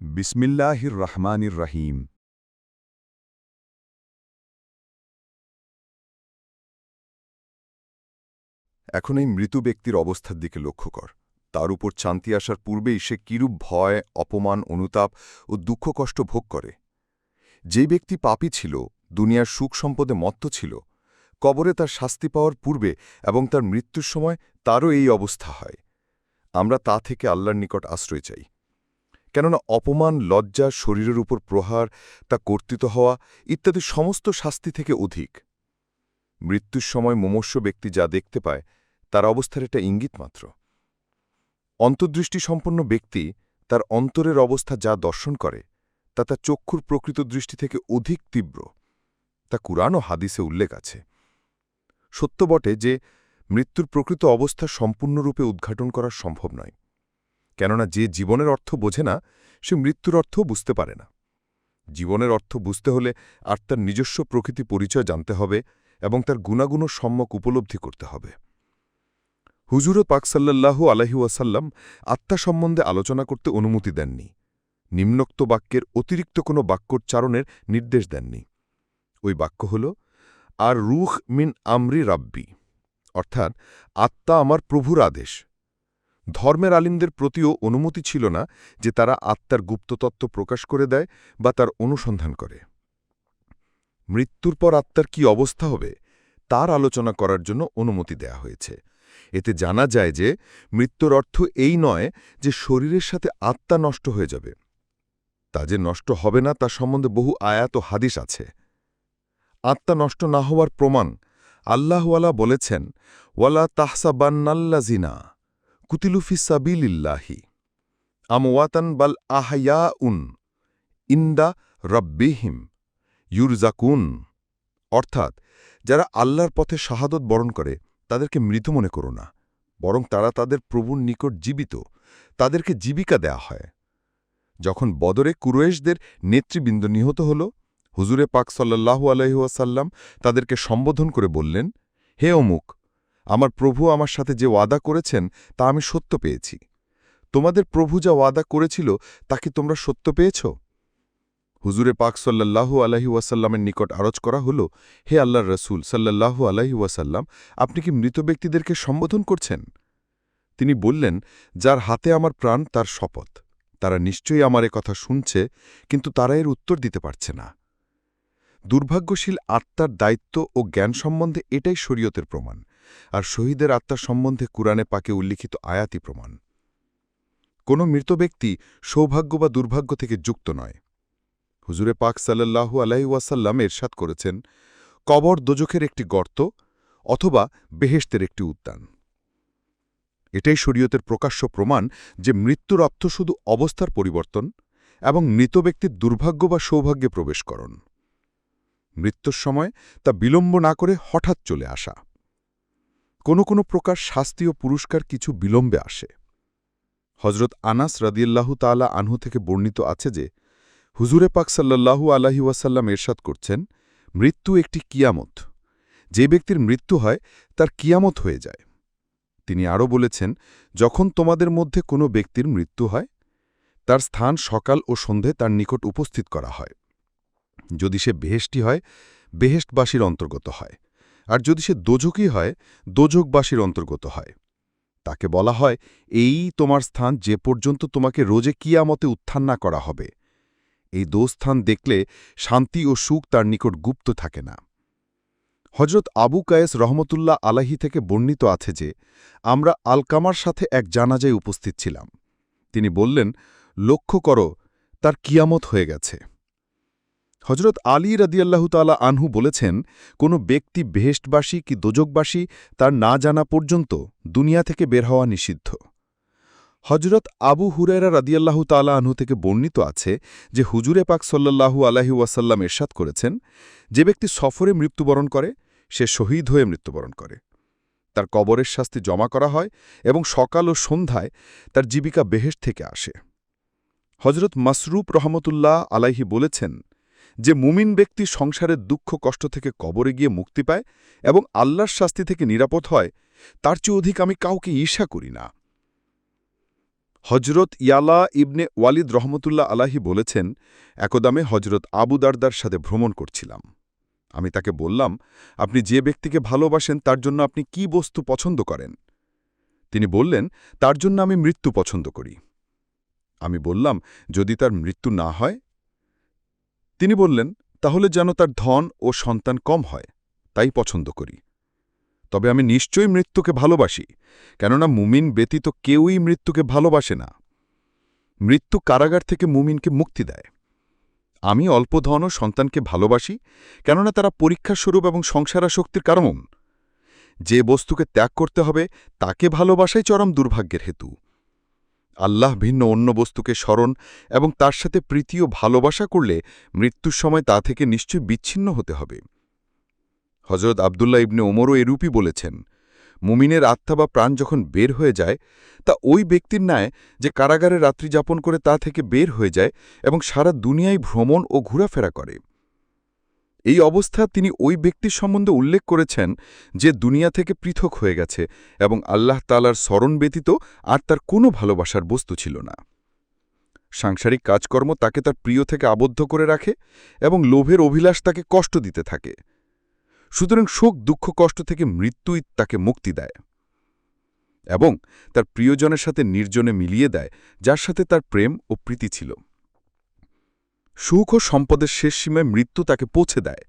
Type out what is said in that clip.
বিসমিল্লাহির রহমানির রহিম। এখন এই মৃত ব্যক্তির অবস্থার দিকে লক্ষ্য কর। তার উপর চান্তি আসার পূর্বেই সে কিরূপ ভয়, অপমান, অনুতাপ ও দুঃখ কষ্ট ভোগ করে। যে ব্যক্তি পাপী ছিল, দুনিয়ার সুখ সম্পদে মত্ত ছিল, কবরে তার শাস্তি পাওয়ার পূর্বে এবং তার মৃত্যুর সময় তারও এই অবস্থা হয়। আমরা তা থেকে আল্লাহর নিকট আশ্রয় চাই। কেননা অপমান, লজ্জা, শরীরের উপর প্রহার, তা কর্তৃত হওয়া ইত্যাদি সমস্ত শাস্তি থেকে অধিক। মৃত্যুর সময় মুমস্য ব্যক্তি যা দেখতে পায়, তার অবস্থার এটা ইঙ্গিত মাত্র। অন্তর্দৃষ্টি সম্পন্ন ব্যক্তি তার অন্তরের অবস্থা যা দর্শন করে, তা তার চক্ষুর প্রকৃত দৃষ্টি থেকে অধিক তীব্র। তা কুরআন ও হাদিসে উল্লেখ আছে। সত্য বটে যে, মৃত্যুর প্রকৃত অবস্থা সম্পূর্ণরূপে উদ্ঘাটন করা সম্ভব নয়। কেননা যে জীবনের অর্থ বোঝে না, সে মৃত্যুর অর্থও বুঝতে পারে না। জীবনের অর্থ বুঝতে হলে আর তার নিজস্ব প্রকৃতি পরিচয় জানতে হবে এবং তার গুণাগুণ সম্যক উপলব্ধি করতে হবে। হুজুর পাক সাল্লাল্লাহু আলহি আত্মা সম্বন্ধে আলোচনা করতে অনুমতি দেননি। নিম্নোক্ত বাক্যের অতিরিক্ত কোনো বাক্যোচ্চারণের নির্দেশ দেননি। ওই বাক্য হল, আর রুখ মিন আমরি রাব্বি অর্থাৎ, আত্মা আমার প্রভুর আদেশ ধর্মের আলিমদের প্রতিও অনুমতি ছিল না যে তারা আত্মার গুপ্ততত্ত্ব প্রকাশ করে দেয় বা তার অনুসন্ধান করে। মৃত্যুর পর আত্মার কি অবস্থা হবে, তার আলোচনা করার জন্য অনুমতি দেয়া হয়েছে। এতে জানা যায় যে মৃত্যুর অর্থ এই নয় যে শরীরের সাথে আত্মা নষ্ট হয়ে যাবে। তা যে নষ্ট হবে না তা সম্বন্ধে বহু আয়াত ও হাদিস আছে। আত্মা নষ্ট না হওয়ার প্রমাণ আল্লাহওয়ালা বলেছেন, ওয়ালা তাহসাবান্নাল্লাজিনা কুতিলুফি সাবিলিল্লাহি। আমওয়াতান বাল আহায়া উন ইন্দা রব্বিহিম ইউরজাকুন। অর্থাৎ, যারা আল্লাহর পথে শাহাদত বরণ করে, তাদেরকে মৃত মনে করো না। বরং তারা তাদের প্রভুর নিকট জীবিত, তাদেরকে জীবিকা দেয়া হয়। যখন বদরে কুরয়েশদের নেতৃবৃন্দ নিহত হল, হুজুরে পাক সাল্লাহু আলহিহাসাল্লাম তাদেরকে সম্বোধন করে বললেন, হে অমুক আমার প্রভু আমার সাথে যে ওয়াদা করেছেন, তা আমি সত্য পেয়েছি। তোমাদের প্রভু যা ওয়াদা করেছিল, তা কি তোমরা সত্য পেয়েছ? হুজুরে পাক সাল্লাহু আলহি ওয়াসাল্লামের নিকট আরজ করা হল, হে আল্লাহর রসুল সাল্লাহু আলহি ওয়াসাল্লাম, আপনি কি মৃত ব্যক্তিদেরকে সম্বোধন করছেন? তিনি বললেন, যার হাতে আমার প্রাণ, তার শপথ। তারা নিশ্চয়ই আমার কথা শুনছে, কিন্তু তারা এর উত্তর দিতে পারছে না। দুর্ভাগ্যশীল আত্মার দায়িত্ব ও জ্ঞান সম্বন্ধে এটাই শরীয়তের প্রমাণ। আর শহীদের আত্মার সম্বন্ধে কুরআনে পাকে উল্লিখিত আয়াতি প্রমাণ। কোনো মৃত ব্যক্তি সৌভাগ্য বা দুর্ভাগ্য থেকে যুক্ত নয়। হুজুরে পাক সাল্লাহু আলাইওয়াসাল্লাম এরশাদ করেছেন, কবর দোজখের একটি গর্ত অথবা বেহেস্তের একটি উদ্যান। এটাই শরীয়তের প্রকাশ্য প্রমাণ যে মৃত্যুর অর্থ শুধু অবস্থার পরিবর্তন এবং মৃত ব্যক্তির দুর্ভাগ্য বা সৌভাগ্যে প্রবেশকরণ মৃত্যুর সময় তা বিলম্ব না করে হঠাৎ চলে আসা। কোনো কোনো প্রকার শাস্তি ও পুরস্কার কিছু বিলম্বে আসে। হজরত আনাস রদিয়াল্লাহু তালা আনহু থেকে বর্ণিত আছে যে, হুজুরে পাক সাল্লাল্লাহু আলাহি ওয়াসাল্লাম এরশাদ করছেন, মৃত্যু একটি কিয়ামত। যে ব্যক্তির মৃত্যু হয়, তার কিয়ামত হয়ে যায়। তিনি আরও বলেছেন, যখন তোমাদের মধ্যে কোনো ব্যক্তির মৃত্যু হয়, তার স্থান সকাল ও সন্ধে তার নিকট উপস্থিত করা হয়। যদি সে বেহেষ্টি হয় বেহেষ্টবাসীর অন্তর্গত হয়। আর যদি সে দোজকই হয় দোজকবাসীর অন্তর্গত হয়। তাকে বলা হয়, এই তোমার স্থান যে পর্যন্ত তোমাকে রোজে কিয়ামতে উত্থান না করা হবে। এই দোস্থান দেখলে শান্তি ও সুখ তার নিকট গুপ্ত থাকে না। হজরত আবু কায়েস রহমতুল্লাহ আলাহি থেকে বর্ণিত আছে যে, আমরা আলকামার সাথে এক জানাজায় উপস্থিত ছিলাম। তিনি বললেন, লক্ষ্য করো, তার কিয়ামত হয়ে গেছে। হজরত আলী রাদিয়াল্লাহু তালা আনহু বলেছেন, কোনো ব্যক্তি বেহেষ্টবাসী কি দোজকবাসী তার না জানা পর্যন্ত দুনিয়া থেকে বের হওয়া নিষিদ্ধ। হজরত আবু হুরেরা রাদিয়াল্লাহু তালা আনহু থেকে বর্ণিত আছে যে হুজুরে পাক সল্লাহু আলাহি ওয়াসাল্লাম এরশাদ করেছেন, যে ব্যক্তি সফরে মৃত্যুবরণ করে, সে শহীদ হয়ে মৃত্যুবরণ করে। তার কবরের শাস্তি জমা করা হয় এবং সকাল ও সন্ধ্যায় তার জীবিকা বেহেশ থেকে আসে। হজরত মাসরুপ রহমতুল্লাহ আলাইহি বলেছেন যে মুমিন ব্যক্তি সংসারের দুঃখ, কষ্ট থেকে কবরে গিয়ে মুক্তি পায় এবং আল্লাহর শাস্তি থেকে নিরাপদ হয়, তার চেয়ে অধিক আমি কাউকে ঈর্ষা করি না। হজরত ইয়ালা ইবনে ওয়ালিদ রহমতুল্লাহ আলাহি বলেছেন, একদামে হজরত আবু দারদার সাথে ভ্রমণ করছিলাম। আমি তাকে বললাম, আপনি যে ব্যক্তিকে ভালোবাসেন তার জন্য আপনি কি বস্তু পছন্দ করেন? তিনি বললেন, তার জন্য আমি মৃত্যু পছন্দ করি। আমি বললাম, যদি তার মৃত্যু না হয় তিনি বললেন, তাহলে যেন তার ধন ও সন্তান কম হয়, তাই পছন্দ করি। তবে আমি নিশ্চয়ই মৃত্যুকে ভালোবাসি, কেননা মুমিন ব্যতীত কেউই মৃত্যুকে ভালোবাসে না। মৃত্যু কারাগার থেকে মুমিনকে মুক্তি দেয়। আমি অল্প ধন ও সন্তানকে ভালোবাসি, কেননা তারা পরীক্ষাস্বরূপ এবং সংসারাশক্তির কারণ। যে বস্তুকে ত্যাগ করতে হবে, তাকে ভালোবাসাই চরম দুর্ভাগ্যের হেতু। আল্লাহ ভিন্ন অন্য বস্তুকে স্মরণ এবং তার সাথে প্রীতি ও ভালোবাসা করলে মৃত্যুর সময় তা থেকে নিশ্চয় বিচ্ছিন্ন হতে হবে। হজরত আবদুল্লাহ ইবনে ওমরও এরূপই বলেছেন, মুমিনের আত্মা বা প্রাণ যখন বের হয়ে যায়, তা ওই ব্যক্তির ন্যায় যে কারাগারে রাত্রি যাপন করে তা থেকে বের হয়ে যায় এবং সারা দুনিয়ায় ভ্রমণ ও ঘোরাফেরা করে। এই অবস্থা তিনি ওই ব্যক্তির সম্বন্ধে উল্লেখ করেছেন যে দুনিয়া থেকে পৃথক হয়ে গেছে এবং আল্লাহ তালার স্মরণ ব্যতীত আর তার কোনো ভালোবাসার বস্তু ছিল না। সাংসারিক কাজকর্ম তাকে তার প্রিয় থেকে আবদ্ধ করে রাখে এবং লোভের অভিলাষ তাকে কষ্ট দিতে থাকে। সুতরাং শোক দুঃখ, কষ্ট থেকে মৃত্যুই তাকে মুক্তি দেয় এবং তার প্রিয়জনের সাথে নির্জনে মিলিয়ে দেয়, যার সাথে তার প্রেম ও প্রীতি ছিল। সুখ ও সম্পদের শেষ সীমায় মৃত্যু তাকে পৌঁছে দেয়।